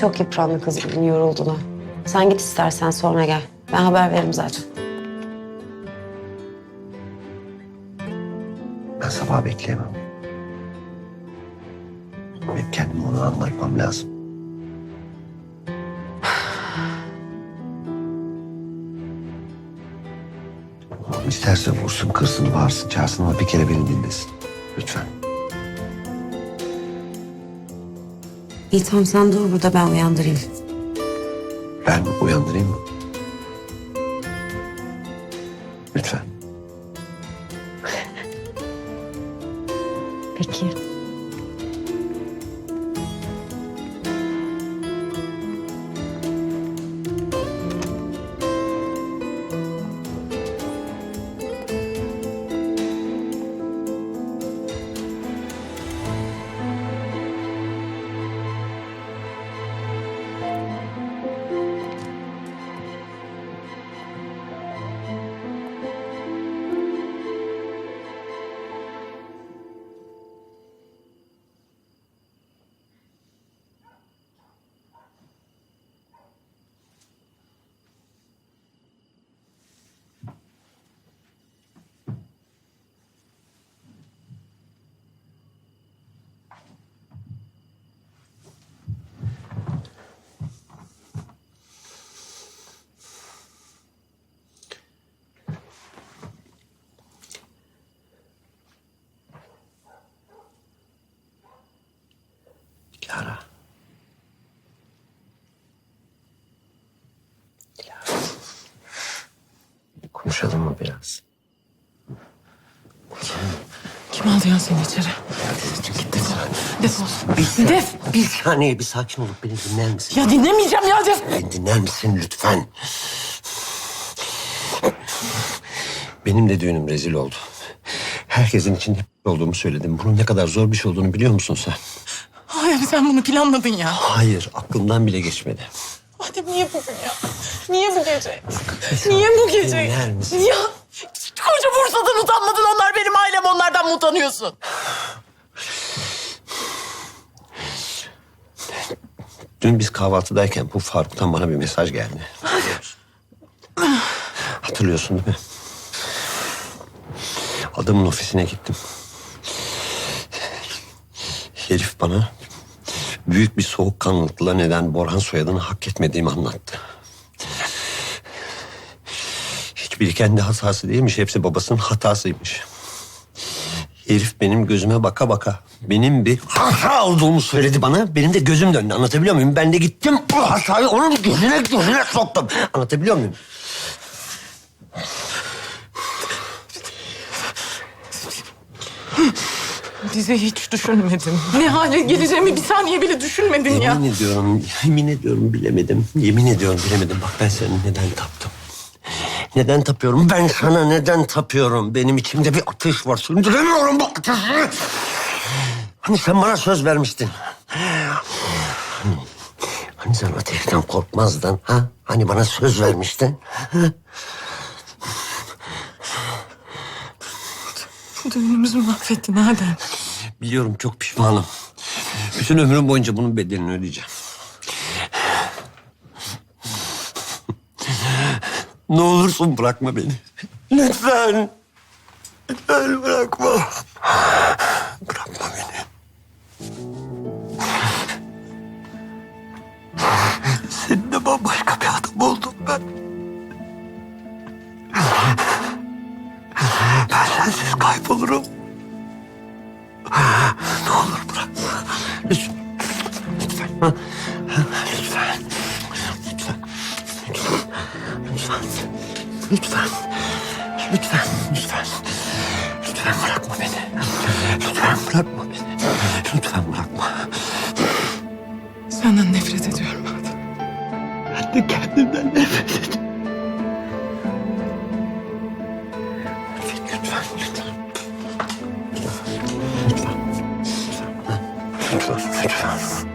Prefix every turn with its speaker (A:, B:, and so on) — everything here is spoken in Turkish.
A: Çok yıprandı kız bugün yoruldu da. Sen git istersen sonra gel. Ben haber veririm zaten.
B: Ben sabah bekleyemem. Benim kendimi ona anlatmam lazım. İsterse vursun, kırsın, bağırsın, çağırsın ama bir kere beni dinlesin. Lütfen.
A: İyi tamam sen dur burada ben uyandırayım.
B: Ben uyandırayım mı? Lütfen.
A: Peki.
B: Konuşalım mı biraz?
C: Kim aldı ya seni içeri?
B: Git defol.
C: Defol.
B: Bir,
C: Def.
B: bir saniye bir sakin olup beni dinler misin?
C: Ya dinlemeyeceğim ya Def.
B: Beni dinler misin lütfen? Benim de düğünüm rezil oldu. Herkesin içinde olduğumu söyledim. Bunun ne kadar zor bir şey olduğunu biliyor musun sen?
C: Hayır sen bunu planladın ya.
B: Hayır, aklımdan bile geçmedi.
C: Adem niye bugün ya? Niye bu gece? Niye bu gece?
B: Dinler misin?
C: Ya koca Bursa'dan utanmadın onlar benim ailem onlardan mı utanıyorsun?
B: Dün biz kahvaltıdayken bu Faruk'tan bana bir mesaj geldi. Hatırlıyorsun değil mi? Adamın ofisine gittim. Herif bana büyük bir soğukkanlılıkla neden Borhan soyadını hak etmediğimi anlattı. Hiçbiri kendi hatası değilmiş, hepsi babasının hatasıymış. Herif benim gözüme baka baka benim bir hata olduğumu söyledi bana. Benim de gözüm döndü. Anlatabiliyor muyum? Ben de gittim bu hatayı onun gözüne gözüne soktum. Anlatabiliyor muyum?
C: Bizi hiç düşünmedin. Ne hale geleceğimi bir saniye bile düşünmedin ya.
B: Yemin ediyorum, yemin ediyorum bilemedim. Yemin ediyorum bilemedim. Bak ben seni neden taptım? Neden tapıyorum? Ben sana neden tapıyorum? Benim içimde bir ateş var. Söndüremiyorum bu ateşi. Hani sen bana söz vermiştin. Hani, sen ateşten korkmazdın ha? Hani bana söz vermiştin?
C: Düğünümüzü mahvettin Adem.
B: Biliyorum çok pişmanım. Bütün ömrüm boyunca bunun bedelini ödeyeceğim. ne olursun bırakma beni. Lütfen. Lütfen bırakma. Bırakma beni. Seninle bambaşka kaybolurum. Ne olur bırakma. Lütfen. Lütfen. Lütfen. Lütfen. Lütfen. Lütfen. Lütfen. Lütfen. Lütfen bırakma beni. Lütfen bırakma beni. Lütfen bırakma.
C: Senden nefret ediyorum Adem.
B: Ben de kendimden Lütfen. Lütfen.